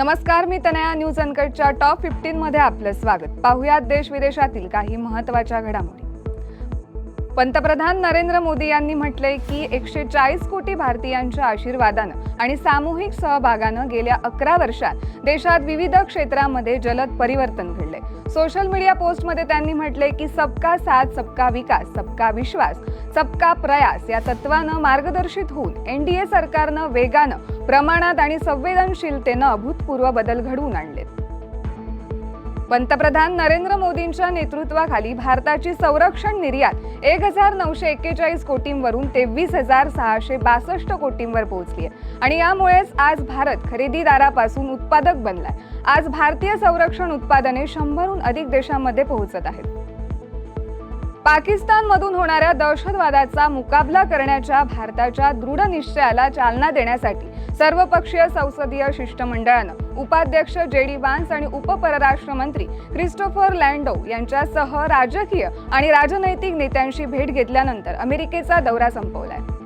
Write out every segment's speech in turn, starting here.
नमस्कार मी Tanaya news अनकटच्या top fifteen मध्ये आपलं स्वागत. पाहुयात देश विदेशातील काही महत्त्वाच्या घडामोडी. पंतप्रधान नरेंद्र मोदी यांनी म्हटलंय की एकशे चाळीस कोटी भारतीयांच्या आशीर्वादानं आणि सामूहिक सहभागानं गेल्या अकरा वर्षात देशात विविध क्षेत्रामध्ये जलद परिवर्तन घडलंय. सोशल मीडिया पोस्टमध्ये त्यांनी म्हटलंय की सबका साथ सबका विकास सबका विश्वास सबका प्रयास या तत्वानं मार्गदर्शित होऊन एनडीए सरकारनं वेगानं प्रमाणात आणि संवेदनशीलतेनं अभूतपूर्व बदल घडवून आणलेत. पंतप्रधान नरेंद्र मोदींच्या नेतृत्वाखाली भारताची संरक्षण निर्यात एक हजार नऊशे एक्केचाळीस कोटींवरून तेवीस हजार सहाशे बासष्ट कोटींवर पोहोचली आहे आणि यामुळेच आज भारत खरेदीदारापासून उत्पादक बनलाय. आज भारतीय संरक्षण उत्पादने शंभरहून अधिक देशांमध्ये पोहोचत आहेत. पाकिस्तानमधून होणाऱ्या दहशतवादाचा मुकाबला करण्याच्या भारताच्या दृढ निश्चयाला चालना देण्यासाठी सर्वपक्षीय संसदीय शिष्टमंडळानं उपाध्यक्ष जे डी वान्स आणि उपपरराष्ट्र मंत्री क्रिस्टोफर लँडो यांच्यासह राजकीय आणि राजनैतिक नेत्यांशी भेट घेतल्यानंतर अमेरिकेचा दौरा संपवलाय.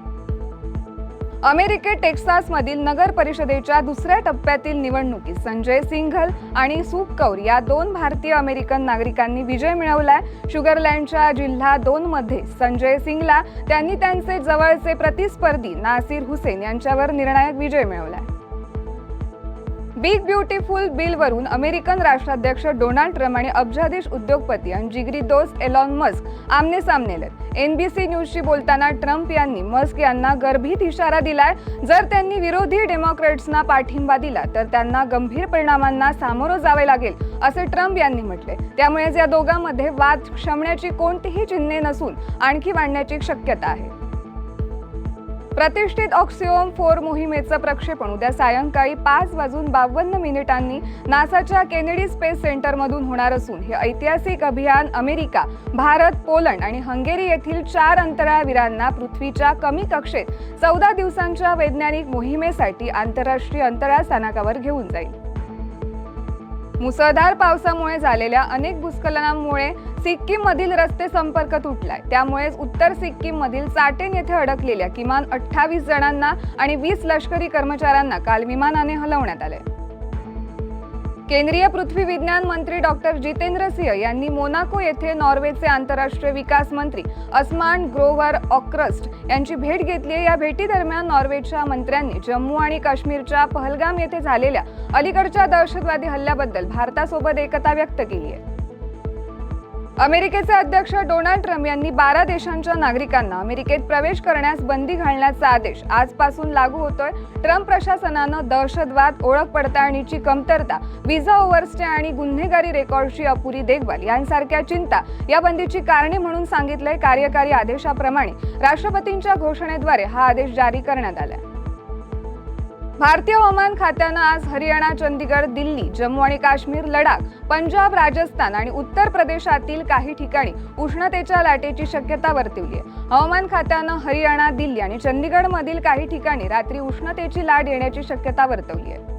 अमेरिकेत टेक्सासमधील नगर परिषदेच्या दुसऱ्या टप्प्यातील निवडणुकीत संजय सिंघल आणि सुख कौर या दोन भारतीय अमेरिकन नागरिकांनी विजय मिळवलाय. शुगरलँडच्या जिल्हा दोन मध्ये संजय सिंगला त्यांनी त्यांचे जवळचे प्रतिस्पर्धी नासिर हुसेन यांच्यावर निर्णायक विजय मिळवलाय. बिग ब्युटिफुल बिलवरून अमेरिकन राष्ट्राध्यक्ष डोनाल्ड ट्रम्प आणि अब्जाधीश उद्योगपती आणि जिगरी दोस्त एलॉन मस्क आमने सामने सी न्यूजशी बोलताना ट्रम्प यांनी मस्क यांना गर्भित इशारा दिलाय. जर त्यांनी विरोधी डेमोक्रेट्सना पाठिंबा दिला तर त्यांना गंभीर परिणामांना सामोरं जावे लागेल असे ट्रम्प यांनी म्हटले. त्यामुळेच या दोघांमध्ये वाद क्षमण्याची कोणतीही चिन्हे नसून आणखी वाढण्याची शक्यता आहे. प्रतिष्ठित ऑक्सिओम फोर मोहिमेचं प्रक्षेपण. उद्या सायंकाळी पाच वाजून बावन्न मिनिटांनी नासाच्या केनेडी स्पेस सेंटरमधून होणार असून हे ऐतिहासिक अभियान अमेरिका भारत पोलंड आणि हंगेरी येथील चार अंतराळवीरांना पृथ्वीच्या कमी कक्षेत चौदा दिवसांच्या वैज्ञानिक मोहिमेसाठी आंतरराष्ट्रीय अंतराळ स्थानकावर घेऊन जाईल. मुसळधार पावसामुळे झालेल्या अनेक भूस्खलनांमुळे सिक्कीम मधील रस्ते संपर्क तुटलाय. त्यामुळेच उत्तर सिक्कीम मधील चाटेन येथे अडकलेल्या किमान अठ्ठावीस जणांना आणि वीस लष्करी कर्मचाऱ्यांना काल विमानाने हलवण्यात आले केंद्रीय पृथ्वी विज्ञान मंत्री डॉक्टर जितेंद्र सिंह यांनी मोनाको येथे नॉर्वेचे आंतरराष्ट्रीय विकास मंत्री अस्मान ग्रोव्हर ऑक्रस्ट यांची भेट घेतली या भेटीदरम्यान नॉर्वेच्या मंत्र्यांनी जम्मू आणि काश्मीरच्या पहलगाम येथे झालेल्या अलीकडच्या दहशतवादी हल्ल्याबद्दल भारतासोबत एकता व्यक्त केली आहे. अमेरिकेचे अध्यक्ष डोनाल्ड ट्रम्प यांनी बारा देशांच्या नागरिकांना अमेरिकेत प्रवेश करण्यास बंदी घालण्याचा आदेश आजपासून लागू होतोय. ट्रम्प प्रशासनानं दहशतवाद ओळख पडताळणीची कमतरता व्हिसा ओव्हरस्टे आणि गुन्हेगारी रेकॉर्डची अपुरी देखभाल यांसारख्या चिंता या बंदीची कारणे म्हणून सांगितलंय कार्यकारी आदेशाप्रमाणे. राष्ट्रपतींच्या घोषणेद्वारे हा आदेश जारी करण्यात आलाय. भारतीय हवामान खात्यानं आज हरियाणा चंदीगड दिल्ली जम्मू आणि काश्मीर लडाख पंजाब राजस्थान आणि उत्तर प्रदेशातील काही ठिकाणी उष्णतेच्या लाटेची शक्यता वर्तवली आहे. हवामान खात्यानं हरियाणा दिल्ली आणि चंदीगडमधील काही ठिकाणी रात्री उष्णतेची लाट येण्याची शक्यता वर्तवली आहे.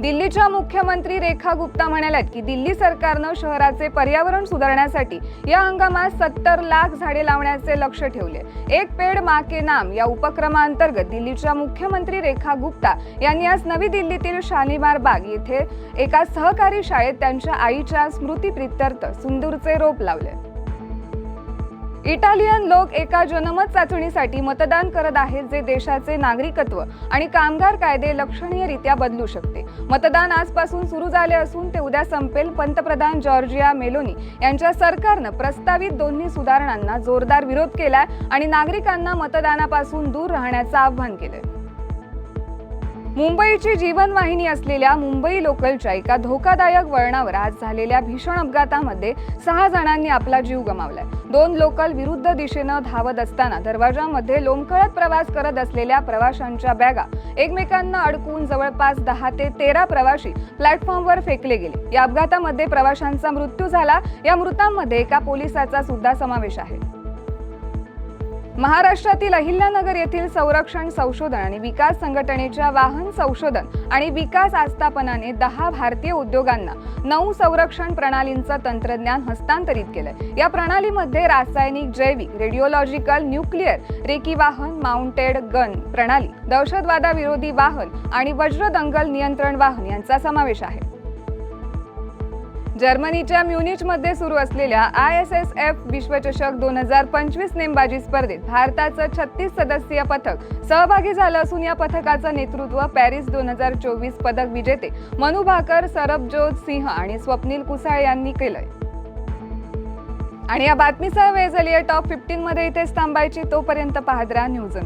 दिल्लीच्या मुख्यमंत्री रेखा गुप्ता म्हणाल्यात की दिल्ली सरकारनं शहराचे पर्यावरण सुधारण्यासाठी या हंगामात सत्तर लाख झाडे लावण्याचे लक्ष ठेवले. एक पेड मा के नाम या उपक्रमाअंतर्गत दिल्लीच्या मुख्यमंत्री रेखा गुप्ता यांनी आज नवी दिल्लीतील शालिमार बाग येथे एका सहकारी शाळेत त्यांच्या आईच्या स्मृतीप्रित्यर्थ सुंदूरचे रोप लावले. इटालियन लोक एका जनमत चाचणीसाठी मतदान करत आहेत जे देशाचे नागरिकत्व आणि कामगार कायदे लक्षणीयरित्या बदलू शकते. मतदान आजपासून सुरू झाले असून ते उद्या संपेल पंतप्रधान जॉर्जिया मेलोनी यांच्या सरकारनं प्रस्तावित दोन्ही सुधारणांना जोरदार विरोध केलाय आणि नागरिकांना मतदानापासून दूर राहण्याचं आवाहन केलंय. मुंबईची जीवनवाहिनी असलेल्या मुंबई लोकलच्या एका धोकादायक वळणावर आज झालेल्या भीषण अपघातामध्ये सहा जणांनी आपला जीव गमावलाय. दोन लोकल विरुद्ध दिशेनं धावत असताना दरवाजामध्ये लोंबकळत प्रवास करत असलेल्या प्रवाशांच्या बॅगा एकमेकांना अडकून जवळपास दहा ते तेरा प्रवाशी प्लॅटफॉर्मवर फेकले गेले. या अपघातामध्ये प्रवाशांचा मृत्यू झाला. या मृतांमध्ये एका पोलिसाचा सुद्धा समावेश आहे. महाराष्ट्रातील अहिल्यानगर येथील संरक्षण संशोधन आणि विकास संघटनेच्या वाहन संशोधन आणि विकास आस्थापनाने दहा भारतीय उद्योगांना नऊ संरक्षण प्रणालींचं तंत्रज्ञान हस्तांतरित केलंय. या प्रणालीमध्ये रासायनिक जैविक रेडिओलॉजिकल न्यूक्लिअर रेकी वाहन माउंटेड गन प्रणाली दहशतवादाविरोधी वाहन आणि वज्र दंगल नियंत्रण वाहन यांचा समावेश आहे. जर्मनीच्या म्युनिचमध्ये सुरू असलेल्या आय एस एस एफ विश्वचषक दोन हजार पंचवीस नेमबाजी स्पर्धेत भारताचं छत्तीस सदस्यीय पथक सहभागी झालं असून या पथकाचं नेतृत्व पॅरिस दोन हजार चोवीस पदक विजेते मनु भाकर सरबजोत सिंह आणि स्वप्नील कुसाळ यांनी केलंय. आणि या बातमीसह वेळ झाली आहे टॉप फिफ्टीन मध्ये इथेच थांबायची तोपर्यंत पाहत राहा न्यूज